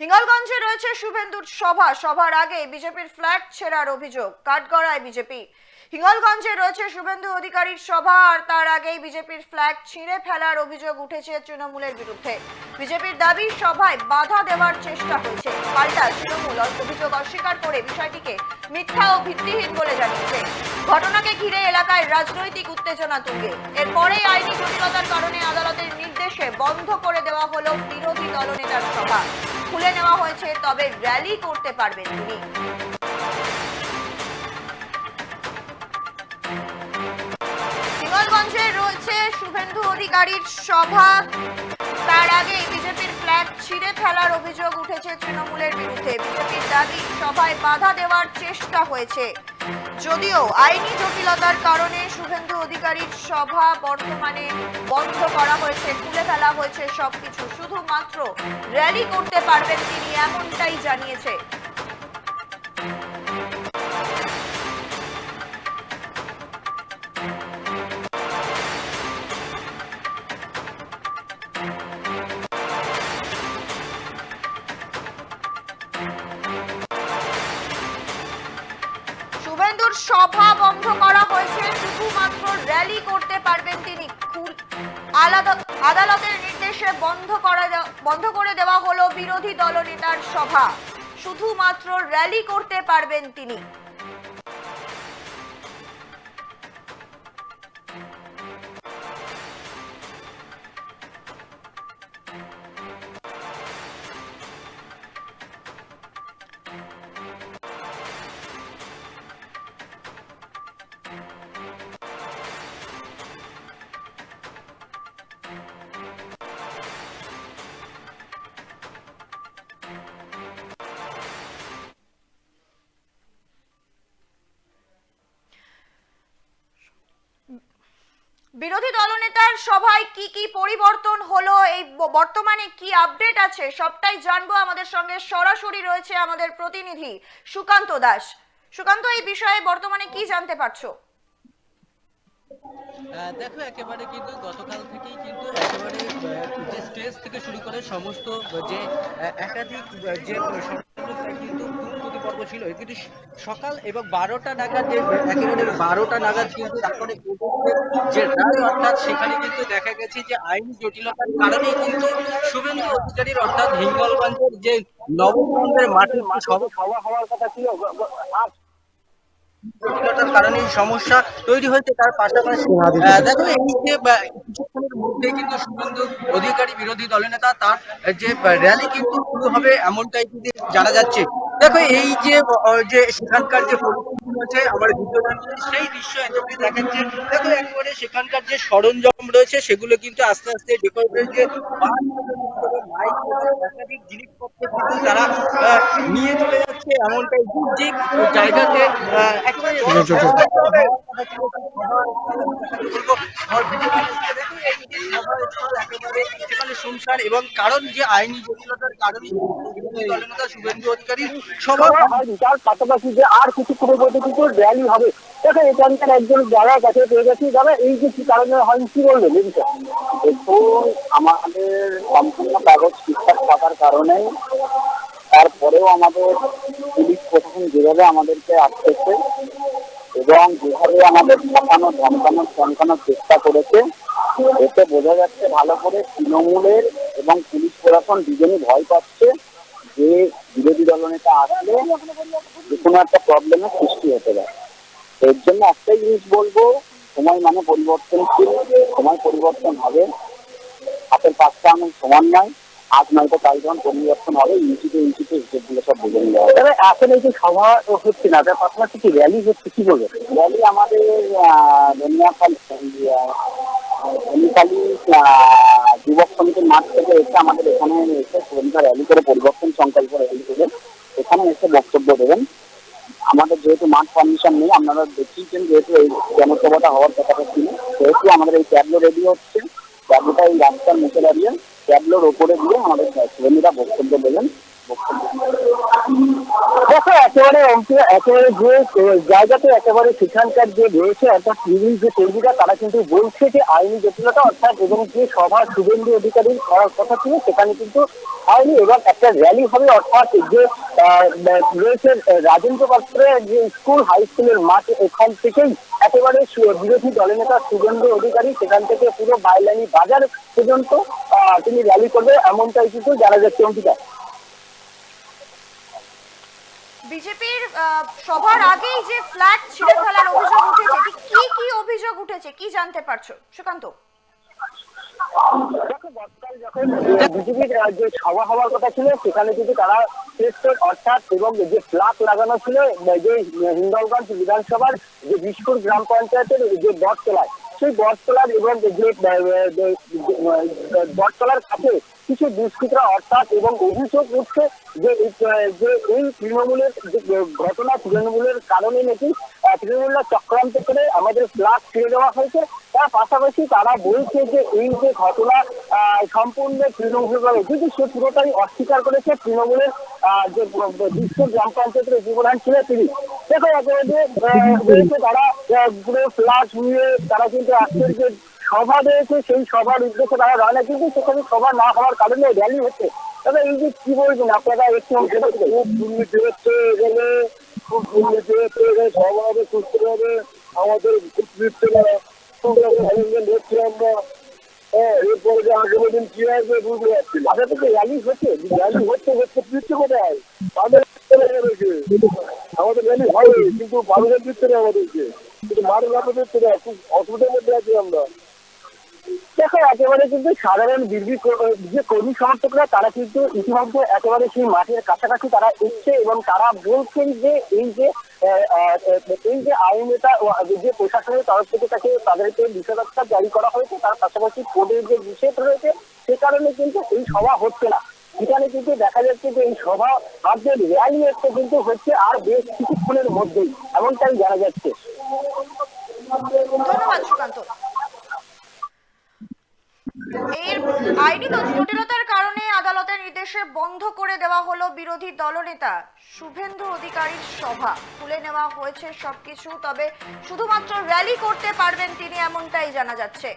হিঙ্গলগঞ্জে রয়েছে শুভেন্দুর সভা। সভার আগে বিজেপির ফ্ল্যাগ ছেঁড়ার অভিযোগ। কাঠগড়ায় বিজেপি। হিঙ্গলগঞ্জে রয়েছে শুভেন্দু অধিকারীর সভা, আর তার আগেই বিজেপির ফ্ল্যাগ ছিঁড়ে ফেলার অভিযোগ উঠেছে তৃণমূলের বিরুদ্ধে। বিজেপির দাবি, সভায় বাধা দেওয়ার চেষ্টা হয়েছে। পাল্টা তৃণমূল অভিযোগ অস্বীকার করে বিষয়টিকে মিথ্যা ও ভিত্তিহীন বলে জানিয়েছে। ঘটনাকে ঘিরে এলাকায় রাজনৈতিক উত্তেজনা তুঙ্গে। এরপরেই আইনি জটিলতার কারণে আদালতের নির্দেশে বন্ধ করে দেওয়া হলো বিরোধী দলনেতার সভা। খুলে নেওয়া হয়েছে, তবে র্যালি করতে পারবেন তিনি। হিঙ্গলগঞ্জে রয়েছে শুভেন্দু অধিকারীর সভা। তার আগে বিজেপির ফ্ল্যাগ ছিঁড়ে ফেলার অভিযোগ উঠেছে তৃণমূলের বিরুদ্ধে। বিজেপির দাবি, সভায় বাধা দেওয়ার চেষ্টা হয়েছে। যদিও আইনি জটিলতার কারণে শুভেন্দু অধিকারীর সভা বর্তমানে বন্ধ করা হয়েছে খুলে ফেলা হয়েছে সবকিছু। শুধুমাত্র র্যালি করতে পারবেন তিনি, এমনটাই জানিয়েছে শুভেন্দুর সভা বন্ধ করা হয়েছে। শুধুমাত্র র্যালি করতে পারবেন তিনি। আলাদা আদালতের নির্দেশে বন্ধ করা বন্ধ করে দেওয়া হলো বিরোধী দলনেতার সভা। শুধুমাত্র র্যালি করতে পারবেন তিনি। বিরোধী দলনেতার সভায় কি কি পরিবর্তন হলো? এই বর্তমানে কি আপডেট আছে? সবটাই জানব আমাদের সঙ্গে। সরাসরি রয়েছে আমাদের প্রতিনিধি সুকান্ত দাস। সুকান্ত, এই বিষয়ে বর্তমানে কি জানতে পারছ? দেখো, একেবারে কিন্তু গতকাল থেকেই কিন্তু একেবারে যে স্টেজ থেকে শুরু করে সমস্ত, যে একাধিক যে কিন্তু পর্ব ছিল কিন্তু সকাল এবং বারোটা নাগাদ যে একেবারে বারোটা নাগাদ কিন্তু তারপরে যে রায় অর্থাৎ সেখানে কিন্তু দেখা গেছে যে আইনি জটিলতার কারণেই কিন্তু শুভেন্দু অধিকারীর অর্থাৎ হিঙ্গলগঞ্জের যে নবমন্দিরের মাঠে সভা খাওয়া হওয়ার কথা ছিল জটিলতার কারণে সমস্যা তৈরি হয়েছে তার পাশাপাশি আহ, দেখো এই যে কিছুক্ষণের মধ্যে কিন্তু শুভেন্দু অধিকারী বিরোধী দলনেতা তার যে র্যালি কিন্তু শুরু হবে এমনটাই কিন্তু জানা যাচ্ছে। দেখো এই যে যে সেখানকার যে পরিস্থিতি রয়েছে আমার ভিডিও সেই দৃশ্য এতটাই দেখাচ্ছে। দেখো একেবারে সেখানকার যে সরঞ্জাম রয়েছে সেগুলো কিন্তু আস্তে আস্তে ডেকোরেটের যে একাধিক জিনিসপত্র কিন্তু তারা আহ, নিয়ে চলে যাচ্ছে এমনটাই। যে জায়গাতে একেবারে শুনশান এবং কারণ যে আইনি জটিলতার কারণে শুভেন্দু সভা হয়নি তার পাশাপাশি যে আর কিছু কিন্তু র্যালি হবে দেখো এখানকার একজন যারা কাছে পেয়ে গেছি দাদা এই যে কি কারণে হয়নি কি বলবেন? দেখুন আমাদের সম্পূর্ণ কাগজ ঠিকঠাক থাকার কারণে তারপরেও আমাদের পুলিশ প্রশাসন যেভাবে আমাদেরকে আসতেছে এবং যেভাবে আমাদের ঠকানো ধমকানো চমকানোর চেষ্টা করেছে। এতে বোঝা যাচ্ছে ভালো করে তৃণমূলের এবং পুলিশ প্রশাসন দুজনই ভয় পাচ্ছে যে বিরোধী দলনেতা আসলে যে কোনো একটা প্রবলেমের সৃষ্টি হতে পারে। এর জন্য একটাই জিনিস বলব, সময় মানে পরিবর্তনশীল, সময় পরিবর্তন হবে। হাতের পাঁচটা আমি সমান নয়। আজ নয়তো কাল যখন পরিবর্তন হবে ইঞ্চিতে ইঞ্চিতে হিসেবগুলো সব বুঝে নিতে হবে। আসলে এই যে সভা হচ্ছে না তার পাশাপাশি কি র্যালি হচ্ছে কি বলবেন র্যালি আমাদের রনিয়াখালী রনিখালী যুবক সমিতির মাঠ থেকে এসে আমাদের এখানে এসে শ্রমিকা র্যালি করে পরিবর্তন সংকল্প র্যালি করে এখানে এসে বক্তব্য দেবেন। আমাদের যেহেতু মাঠ পারমিশন নেই আপনারা দেখিয়েছেন যেহেতু এই জনসভাটা হওয়ার কথাটা ছিল সেহেতু আমাদের এই ট্যাবলো রেডি হচ্ছে। ট্যাবলোটা এই রাস্তার মুখে দাঁড়িয়ে ট্যাবলোর ওপরে দিয়ে আমাদের শ্রমিকরা বক্তব্য দেবেন বক্তব্য দেখো, একেবারে একেবারে যে জায়গাতে একেবারে সেখানকার যে রয়েছে, অর্থাৎ সিভিল যে কর্মীরা, তারা কিন্তু বলছে যে আইনি জটিলতা, অর্থাৎ এবং যে সভা শুভেন্দু অধিকারীর করার কথা ছিল, সেখানে কিন্তু হয়নি এবং একটা র্যালি হবে, অর্থাৎ যে রয়েছে রাজেন্দ্র পাত্রের যে স্কুল হাই স্কুলের মাঠ, এখান থেকেই একেবারে বিরোধী দলনেতা শুভেন্দু অধিকারী, সেখান থেকে পুরো বাইলানি বাজার পর্যন্ত তিনি র্যালি করবে, এমনটাই কিন্তু জানা যাচ্ছে অঙ্কিতা। বিজেপির আগেই যে ফ্ল্যাগ ছিঁড়ে ফেলার অভিযোগ উঠেছে কি কি অভিযোগ উঠেছে, কি জানতে পারছ? সুকান্ত। বিজেপির যে সভা হওয়ার কথা ছিল, সেখানে কিন্তু তারা অর্থাৎ এবং যে ফ্ল্যাগ লাগানো ছিল যে হিন্দলগঞ্জ বিধানসভার যে বিশপুর গ্রাম পঞ্চায়েতের যে বটতলায় সেই বটতলার এবং বটতলার কাছে কিছু দুষ্কৃতরা অর্থাৎ এবং অভিযোগ উঠছে যে এই, তৃণমূলের ঘটনা তৃণমূলের কারণে নাকি তৃণমূলরা চক্রান্ত করে আমাদের ফ্ল্যাগ ছেড়ে দেওয়া হয়েছে। তার পাশাপাশি তারা বলছে যে এই যে ঘটনা সম্পূর্ণ তৃণমূল কিন্তু সে পুরোটাই অস্বীকার করেছে তৃণমূলের যে বিশ্ব গ্রাম পঞ্চায়েতের যে প্রধান ছিলেন তিনি দেখো রয়েছে তারা পুরো ফ্ল্যাগ নিয়ে তারা কিন্তু আজকের যে সভা রয়েছে সেই সভার উদ্দেশ্যে তারা রওনা কিন্তু সেখানে সভা না হওয়ার কারণে র্যালি হচ্ছে তবে এই যে কি বলবেন আপনারা একটু খুব দুর্নীতি হচ্ছে এখানে খুব দুর্নীতি হচ্ছে এখানে সভা হবে সুস্থ হবে আমাদের খুব আনন্দ হচ্ছে আমরা হ্যাঁ এরপরে যে কি হয়েছে র্যালি হচ্ছে? হচ্ছে কোথায়? আমাদের কিন্তু মানুষের দিচ্ছে না আমাদেরকে কিন্তু মানুষ খুব অসুবিধার মধ্যে আছি আমরা। দেখো, একেবারে কিন্তু সাধারণ বিরোধী যে কর্মী সমর্থকরা, তারা কিন্তু ইতিমধ্যে একেবারে সেই মাঠের কাছাকাছি তারা এসছে এবং তারা বলছেন যে এই যে এই যে আইনটা যে প্রশাসনের তরফ থেকে তাকে তাদেরকে নিষেধাজ্ঞা জারি করা হয়েছে, তার পাশাপাশি কোর্টের যে নিষেধ রয়েছে, সে কারণে কিন্তু এই সভা হচ্ছে না। এখানে কিন্তু দেখা যাচ্ছে যে এই সভা যে র্যালি একটা কিন্তু হচ্ছে আর বেশ কিছুক্ষণের মধ্যেই, এমনটাই জানা যাচ্ছে। ধন্যবাদ সুকান্ত। এর আইনি জটিলতার কারণে আদালতের নির্দেশে বন্ধ করে দেওয়া হলো বিরোধী দলনেতা। শুভেন্দু অধিকারীর সভা। খুলে নেওয়া হয়েছে সবকিছু, তবে শুধুমাত্র র্যালি করতে পারবেন তিনি এমনটাই জানা যাচ্ছে।